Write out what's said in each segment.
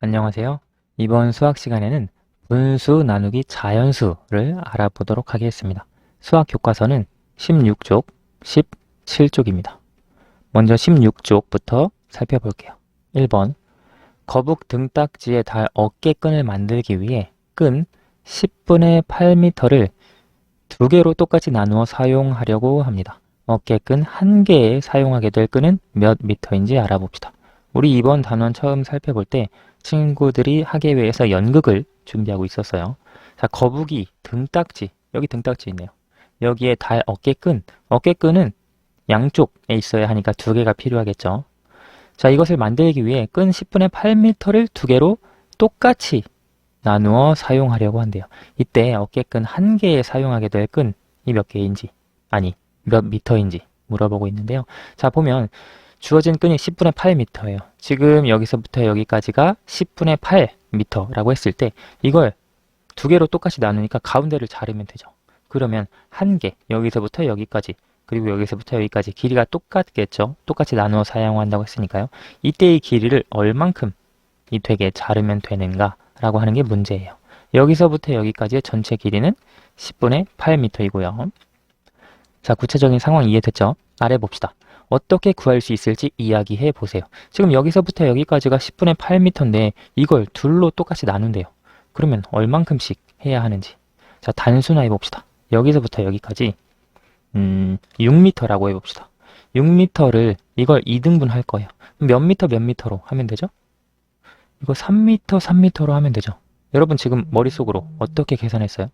안녕하세요. 이번 수학 시간에는 분수 나누기 자연수를 알아보도록 하겠습니다. 수학 교과서는 16쪽, 17쪽입니다. 먼저 16쪽부터 살펴볼게요. 1번 거북 등딱지에 달 어깨끈을 만들기 위해 끈 10분의 8m를 두 개로 똑같이 나누어 사용하려고 합니다. 어깨끈 한 개에 사용하게 될 끈은 몇 미터인지 알아봅시다. 우리 이번 단원 처음 살펴볼 때 친구들이 학예회에서 연극을 준비하고 있었어요. 자, 거북이 등딱지, 여기 등딱지 있네요. 여기에 달 어깨끈, 어깨끈은 양쪽에 있어야 하니까 두 개가 필요하겠죠. 자, 이것을 만들기 위해 끈 10분의 8m를 두 개로 똑같이 나누어 사용하려고 한대요. 이때 어깨끈 한 개에 사용하게 될 끈이 몇 개인지, 아니, 몇 미터인지 물어보고 있는데요. 자, 보면 주어진 끈이 10분의 8m예요. 지금 여기서부터 여기까지가 10분의 8m라고 했을 때 이걸 두 개로 똑같이 나누니까 가운데를 자르면 되죠. 그러면 한 개, 여기서부터 여기까지, 그리고 여기서부터 여기까지 길이가 똑같겠죠. 똑같이 나누어 사용한다고 했으니까요. 이때의 길이를 얼만큼 이 되게 자르면 되는가라고 하는 게 문제예요. 여기서부터 여기까지의 전체 길이는 10분의 8m이고요. 자, 구체적인 상황 이해됐죠? 아래 봅시다. 어떻게 구할 수 있을지 이야기해 보세요. 지금 여기서부터 여기까지가 10분의 8m인데 이걸 둘로 똑같이 나눈대요. 그러면 얼만큼씩 해야 하는지. 자, 단순화해 봅시다. 여기서부터 여기까지 음, 6m라고 해 봅시다. 6m를 이걸 2등분 할 거예요. 몇 미터 몇 미터로 하면 되죠? 이거 3m 3m로 하면 되죠. 여러분 지금 머릿속으로 어떻게 계산했어요?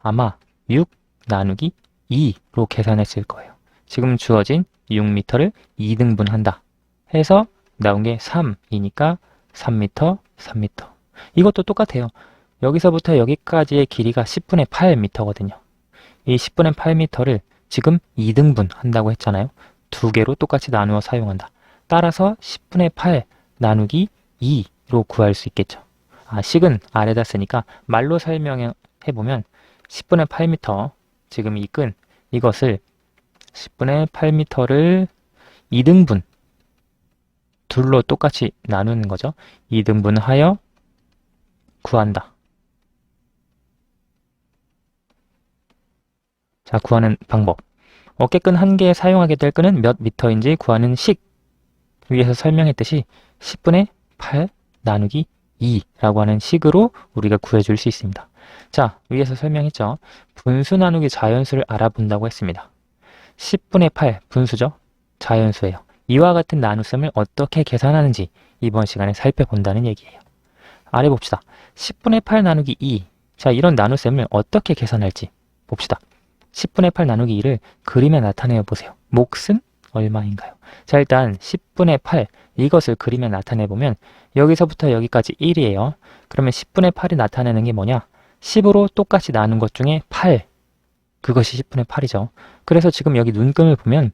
아마 6 나누기 2로 계산했을 거예요. 지금 주어진 6m를 2등분 한다. 해서 나온 게 3이니까 3m, 3m. 이것도 똑같아요. 여기서부터 여기까지의 길이가 10분의 8m거든요. 이 10분의 8m를 지금 2등분 한다고 했잖아요. 두 개로 똑같이 나누어 사용한다. 따라서 10분의 8 나누기 2로 구할 수 있겠죠. 아, 식은 아래다 쓰니까 말로 설명해 보면 10분의 8m 지금 이 끈 이것을 10분의 8m를 2등분 둘로 똑같이 나누는 거죠. 2등분 하여 구한다. 자, 구하는 방법. 어깨끈 한 개에 사용하게 될 끈은 몇 미터인지 구하는 식. 위에서 설명했듯이 10분의 8 나누기 2라고 하는 식으로 우리가 구해줄 수 있습니다. 자, 위에서 설명했죠. 분수 나누기 자연수를 알아본다고 했습니다. 10분의 8 분수죠. 자연수예요. 이와 같은 나눗셈을 어떻게 계산하는지 이번 시간에 살펴본다는 얘기예요. 아래 봅시다. 10분의 8 나누기 2. 자, 이런 나눗셈을 어떻게 계산할지 봅시다. 10분의 8 나누기 2를 그림에 나타내어 보세요. 몫은 얼마인가요? 자, 일단 10분의 8 이것을 그림에 나타내 보면 여기서부터 여기까지 1이에요. 그러면 10분의 8이 나타내는 게 뭐냐? 10으로 똑같이 나눈 것 중에 8. 그것이 10분의 8이죠. 그래서 지금 여기 눈금을 보면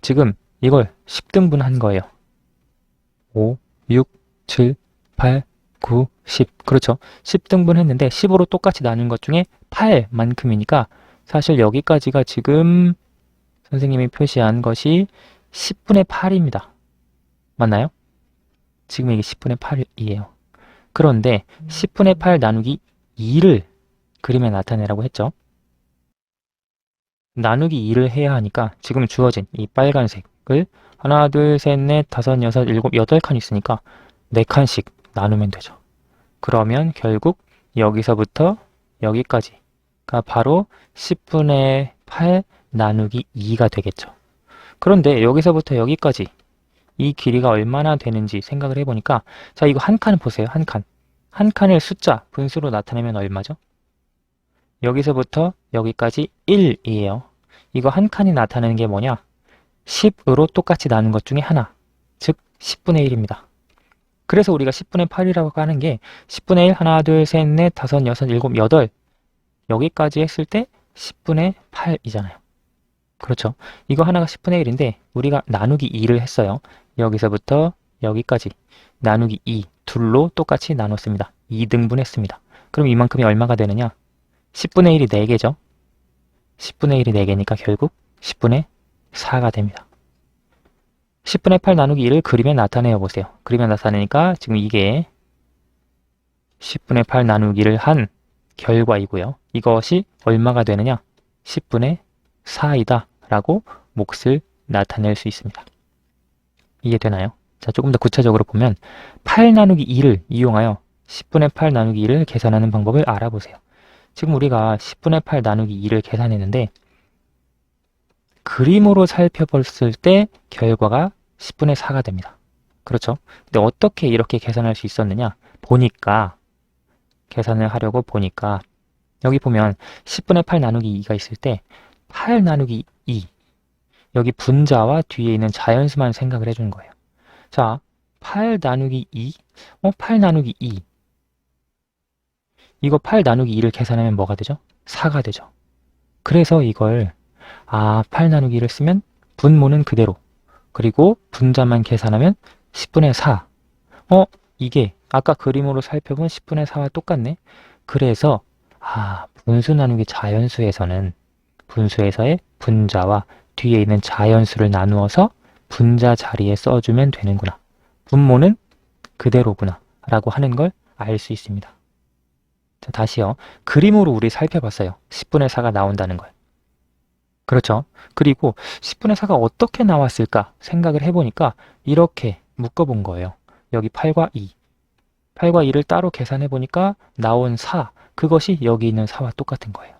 지금 이걸 10등분 한 거예요. 5, 6, 7, 8, 9, 10. 그렇죠. 10등분 했는데 10으로 똑같이 나눈 것 중에 8만큼이니까 사실 여기까지가 지금 선생님이 표시한 것이 10분의 8입니다. 맞나요? 지금 이게 10분의 8이에요. 그런데 10분의 8 나누기 2를 그림에 나타내라고 했죠. 나누기 2를 해야 하니까 지금 주어진 이 빨간색을 하나, 둘, 셋, 넷, 다섯, 여섯, 일곱, 여덟 칸 있으니까 네 칸씩 나누면 되죠. 그러면 결국 여기서부터 여기까지가 바로 10분의 8 나누기 2가 되겠죠. 그런데 여기서부터 여기까지 이 길이가 얼마나 되는지 생각을 해보니까 자 이거 한 칸 보세요. 한 칸. 한 칸을 숫자 분수로 나타내면 얼마죠? 여기서부터 여기까지 1이에요. 이거 한 칸이 나타내는 게 뭐냐? 10으로 똑같이 나눈 것 중에 하나. 즉 10분의 1입니다. 그래서 우리가 10분의 8이라고 하는 게 10분의 1 하나 둘 셋 넷 다섯 여섯 일곱 여덟 여기까지 했을 때 10분의 8이잖아요. 그렇죠. 이거 하나가 10분의 1인데 우리가 나누기 2를 했어요. 여기서부터 여기까지 나누기 2 둘로 똑같이 나눴습니다. 2등분 했습니다. 그럼 이만큼이 얼마가 되느냐? 10분의 1이 4개죠. 10분의 1이 4개니까 결국 10분의 4가 됩니다. 10분의 8 나누기 1을 그림에 나타내어 보세요. 그림에 나타내니까 지금 이게 10분의 8 나누기를 한 결과이고요. 이것이 얼마가 되느냐? 10분의 4이다 라고 몫을 나타낼 수 있습니다. 이해되나요? 자, 조금 더 구체적으로 보면 8 나누기 2를 이용하여 10분의 8 나누기 2를 계산하는 방법을 알아보세요. 지금 우리가 10분의 8 나누기 2를 계산했는데 그림으로 살펴봤을 때 결과가 10분의 4가 됩니다. 그렇죠? 근데 어떻게 이렇게 계산할 수 있었느냐? 보니까 계산을 하려고 보니까 여기 보면 10분의 8 나누기 2가 있을 때 8 나누기 2 여기 분자와 뒤에 있는 자연수만 생각을 해주는 거예요. 자, 8 나누기 2 어, 8 나누기 2 이거 8 나누기 2를 계산하면 뭐가 되죠? 4가 되죠. 그래서 이걸 아, 8 나누기 2를 쓰면 분모는 그대로 그리고 분자만 계산하면 10분의 4 어, 이게 아까 그림으로 살펴본 10분의 4와 똑같네. 그래서 아, 분수 나누기 자연수에서는 분수에서의 분자와 뒤에 있는 자연수를 나누어서 분자 자리에 써주면 되는구나. 분모는 그대로구나. 라고 하는 걸 알 수 있습니다. 자, 다시요. 그림으로 우리 살펴봤어요. 10분의 4가 나온다는 걸. 그렇죠. 그리고 10분의 4가 어떻게 나왔을까 생각을 해보니까 이렇게 묶어본 거예요. 여기 8과 2. 8과 2를 따로 계산해 보니까 나온 4. 그것이 여기 있는 4와 똑같은 거예요.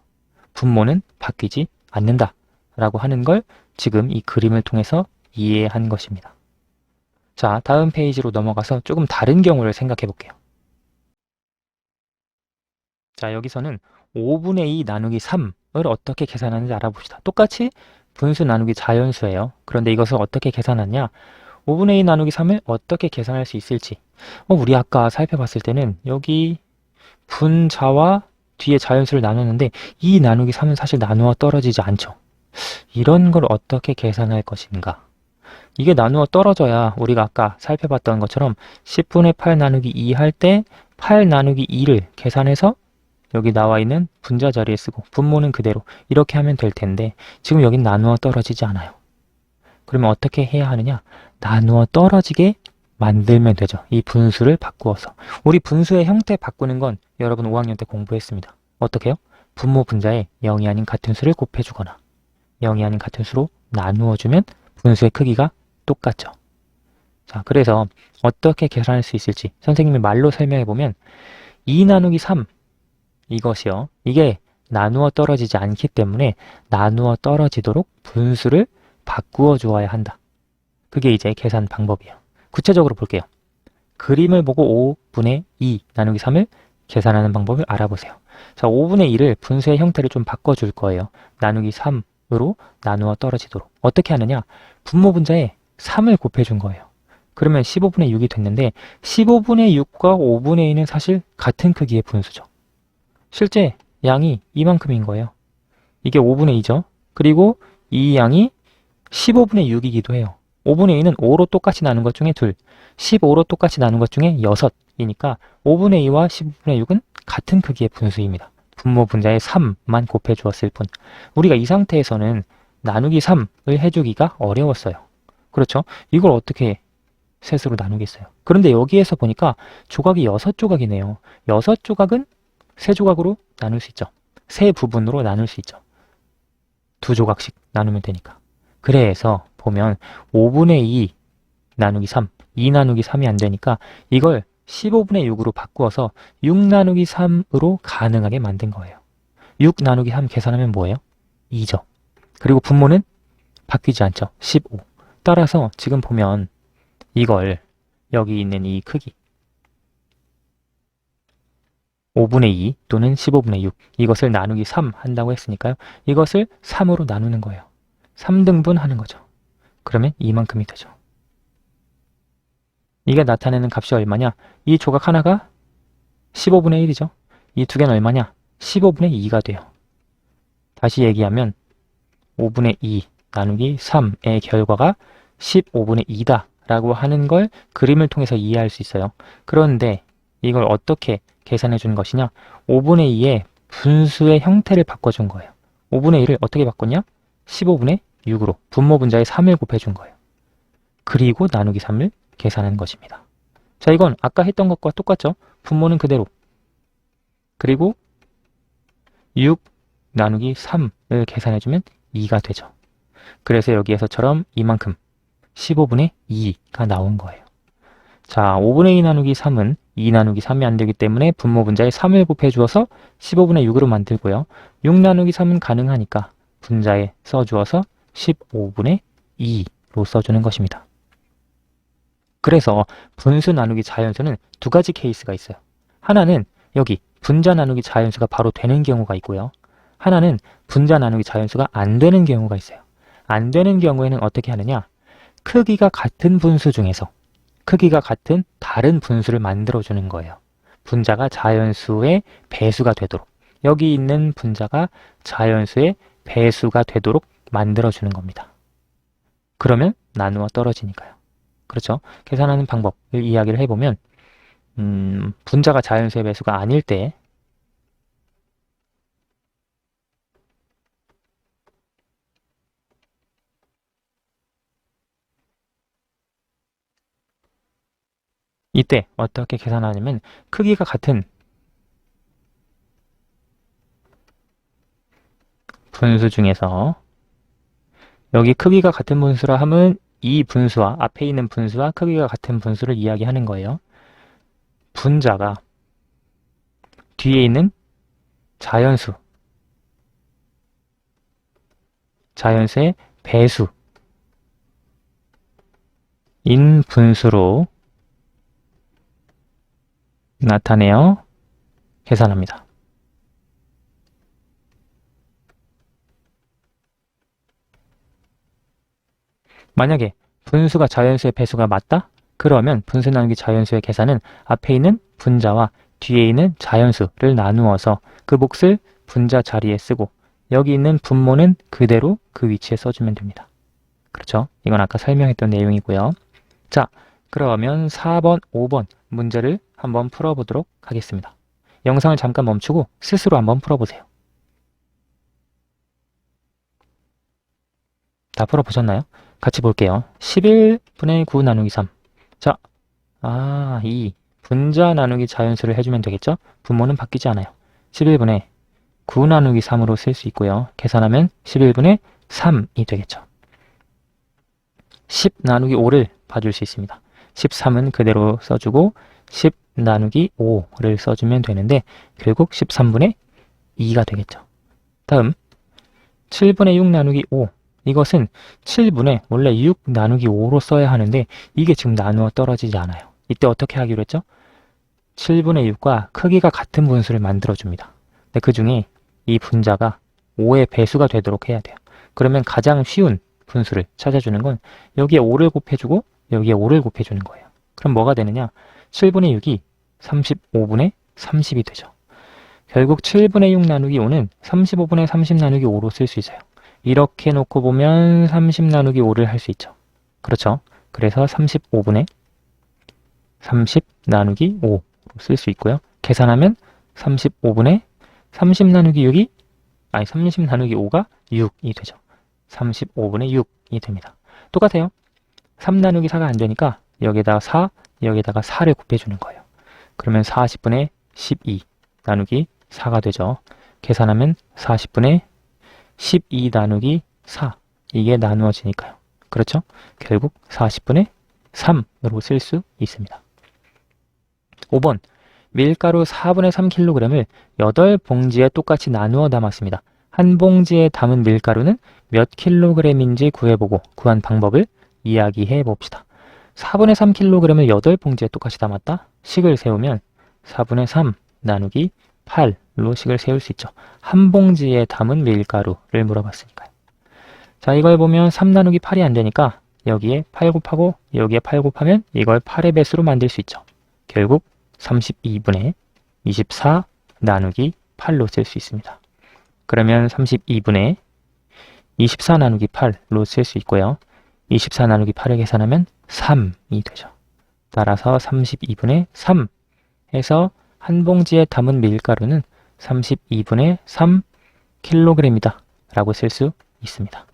분모는 바뀌지 않는다. 라고 하는 걸 지금 이 그림을 통해서 이해한 것입니다. 자, 다음 페이지로 넘어가서 조금 다른 경우를 생각해 볼게요. 자, 여기서는 5분의 2 나누기 3을 어떻게 계산하는지 알아봅시다. 똑같이 분수 나누기 자연수예요. 그런데 이것을 어떻게 계산하냐? 5분의 2 나누기 3을 어떻게 계산할 수 있을지. 어, 우리 아까 살펴봤을 때는 여기 분자와 뒤에 자연수를 나누는데 2 나누기 3은 사실 나누어 떨어지지 않죠. 이런 걸 어떻게 계산할 것인가? 이게 나누어 떨어져야 우리가 아까 살펴봤던 것처럼 10분의 8 나누기 2 할 때 8 나누기 2를 계산해서 여기 나와 있는 분자 자리에 쓰고 분모는 그대로 이렇게 하면 될 텐데 지금 여긴 나누어 떨어지지 않아요. 그러면 어떻게 해야 하느냐? 나누어 떨어지게 만들면 되죠. 이 분수를 바꾸어서. 우리 분수의 형태 바꾸는 건 여러분 5학년 때 공부했습니다. 어떻게요? 분모 분자에 0이 아닌 같은 수를 곱해주거나 0이 아닌 같은 수로 나누어주면 분수의 크기가 똑같죠. 자, 그래서 어떻게 계산할 수 있을지 선생님이 말로 설명해 보면 2 나누기 3 이것이요. 이게 나누어 떨어지지 않기 때문에 나누어 떨어지도록 분수를 바꾸어 주어야 한다. 그게 이제 계산 방법이에요. 구체적으로 볼게요. 그림을 보고 5분의 2 나누기 3을 계산하는 방법을 알아보세요. 자, 5분의 2를 분수의 형태를 좀 바꿔줄 거예요. 나누기 3으로 나누어 떨어지도록. 어떻게 하느냐? 분모 분자에 3을 곱해준 거예요. 그러면 15분의 6이 됐는데 15분의 6과 5분의 2는 사실 같은 크기의 분수죠. 실제 양이 이만큼인 거예요. 이게 5분의 2죠. 그리고 이 양이 15분의 6이기도 해요. 5분의 2는 5로 똑같이 나눈 것 중에 둘, 15로 똑같이 나눈 것 중에 6이니까 5분의 2와 15분의 6은 같은 크기의 분수입니다. 분모 분자에 3만 곱해 주었을 뿐. 우리가 이 상태에서는 나누기 3을 해주기가 어려웠어요. 그렇죠? 이걸 어떻게 셋으로 나누겠어요? 그런데 여기에서 보니까 조각이 6조각이네요. 6조각은 세 조각으로 나눌 수 있죠. 세 부분으로 나눌 수 있죠. 두 조각씩 나누면 되니까. 그래서 보면 5분의 2 나누기 3, 2 나누기 3이 안 되니까 이걸 15분의 6으로 바꾸어서 6 나누기 3으로 가능하게 만든 거예요. 6 나누기 3 계산하면 뭐예요? 2죠. 그리고 분모는 바뀌지 않죠. 15. 따라서 지금 보면 이걸 여기 있는 이 크기 5분의 2 또는 15분의 6 이것을 나누기 3 한다고 했으니까요. 이것을 3으로 나누는 거예요. 3등분 하는 거죠. 그러면 이만큼이 되죠. 이게 나타내는 값이 얼마냐? 이 조각 하나가 15분의 1이죠. 이 두 개는 얼마냐? 15분의 2가 돼요. 다시 얘기하면 5분의 2 나누기 3의 결과가 15분의 2다 라고 하는 걸 그림을 통해서 이해할 수 있어요. 그런데 이걸 어떻게 계산해 준 것이냐? 5분의 2의 분수의 형태를 바꿔준 거예요. 5분의 2를 어떻게 바꿨냐? 15분의 6으로 분모 분자에 3을 곱해준 거예요. 그리고 나누기 3을 계산한 것입니다. 자, 이건 아까 했던 것과 똑같죠? 분모는 그대로 그리고 6 나누기 3을 계산해주면 2가 되죠. 그래서 여기에서처럼 이만큼 15분의 2가 나온 거예요. 자, 5분의 2 나누기 3은 2 나누기 3이 안 되기 때문에 분모 분자에 3을 곱해 주어서 15분의 6으로 만들고요. 6 나누기 3은 가능하니까 분자에 써주어서 15분의 2로 써주는 것입니다. 그래서 분수 나누기 자연수는 두 가지 케이스가 있어요. 하나는 여기 분자 나누기 자연수가 바로 되는 경우가 있고요. 하나는 분자 나누기 자연수가 안 되는 경우가 있어요. 안 되는 경우에는 어떻게 하느냐? 크기가 같은 분수 중에서 크기가 같은 다른 분수를 만들어주는 거예요. 분자가 자연수의 배수가 되도록 여기 있는 분자가 자연수의 배수가 되도록 만들어주는 겁니다. 그러면 나누어 떨어지니까요. 그렇죠? 계산하는 방법을 이야기를 해보면 음, 분자가 자연수의 배수가 아닐 때 이때 어떻게 계산하냐면 크기가 같은 분수 중에서 여기 크기가 같은 분수라 하면 이 분수와 앞에 있는 분수와 크기가 같은 분수를 이야기하는 거예요. 분자가 뒤에 있는 자연수 자연수의 배수 인 분수로 나타내어 계산합니다. 만약에 분수가 자연수의 배수가 맞다? 그러면 분수 나누기 자연수의 계산은 앞에 있는 분자와 뒤에 있는 자연수를 나누어서 그 몫을 분자 자리에 쓰고 여기 있는 분모는 그대로 그 위치에 써주면 됩니다. 그렇죠? 이건 아까 설명했던 내용이고요. 자, 그러면 4번, 5번 문제를 한번 풀어보도록 하겠습니다. 영상을 잠깐 멈추고 스스로 한번 풀어보세요. 다 풀어보셨나요? 같이 볼게요. 11분의 9 나누기 3. 자, 아, 이 분자 나누기 자연수를 해주면 되겠죠? 분모는 바뀌지 않아요. 11분의 9 나누기 3으로 쓸 수 있고요. 계산하면 11분의 3이 되겠죠. 10 나누기 5를 봐줄 수 있습니다. 13은 그대로 써주고 10 나누기 5를 써주면 되는데 결국 13분의 2가 되겠죠. 다음 7분의 6 나누기 5 이것은 7분의 원래 6 나누기 5로 써야 하는데 이게 지금 나누어 떨어지지 않아요. 이때 어떻게 하기로 했죠? 7분의 6과 크기가 같은 분수를 만들어줍니다. 근데 그 중에 이 분자가 5의 배수가 되도록 해야 돼요. 그러면 가장 쉬운 분수를 찾아주는 건 여기에 5를 곱해주고 여기에 5를 곱해주는 거예요. 그럼 뭐가 되느냐? 7분의 6이 35분의 30이 되죠. 결국 7분의 6 나누기 5는 35분의 30 나누기 5로 쓸 수 있어요. 이렇게 놓고 보면 30 나누기 5를 할 수 있죠. 그렇죠? 그래서 35분의 30 나누기 5로 쓸 수 있고요. 계산하면 35분의 30 나누기 6이 아니 30 나누기 5가 6이 되죠. 35분의 6이 됩니다. 똑같아요. 3 나누기 4가 안 되니까 여기에다가 4, 여기에다가 4를 곱해주는 거예요. 그러면 40분의 12 나누기 4가 되죠. 계산하면 40분의 12 나누기 4 이게 나누어지니까요. 그렇죠? 결국 40분의 3으로 쓸 수 있습니다. 5번 밀가루 4분의 3kg을 8봉지에 똑같이 나누어 담았습니다. 한 봉지에 담은 밀가루는 몇 킬로그램인지 구해보고 구한 방법을 이야기해 봅시다. 4분의 3kg을 8봉지에 똑같이 담았다? 식을 세우면 4분의 3 나누기 8로 식을 세울 수 있죠. 한 봉지에 담은 밀가루를 물어봤으니까요. 자, 이걸 보면 3 나누기 8이 안 되니까 여기에 8 곱하고 여기에 8 곱하면 이걸 8의 배수로 만들 수 있죠. 결국 32분의 24 나누기 8로 쓸 수 있습니다. 그러면 32분의 24 나누기 8로 쓸 수 있고요. 24 나누기 8을 계산하면 3이 되죠. 따라서 32분의 3 해서 한 봉지에 담은 밀가루는 32분의 3kg이다 라고 쓸 수 있습니다.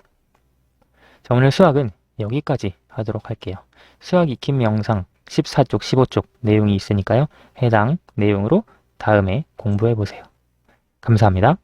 자, 오늘 수학은 여기까지 하도록 할게요. 수학 익힘 영상 14쪽, 15쪽 내용이 있으니까요. 해당 내용으로 다음에 공부해 보세요. 감사합니다.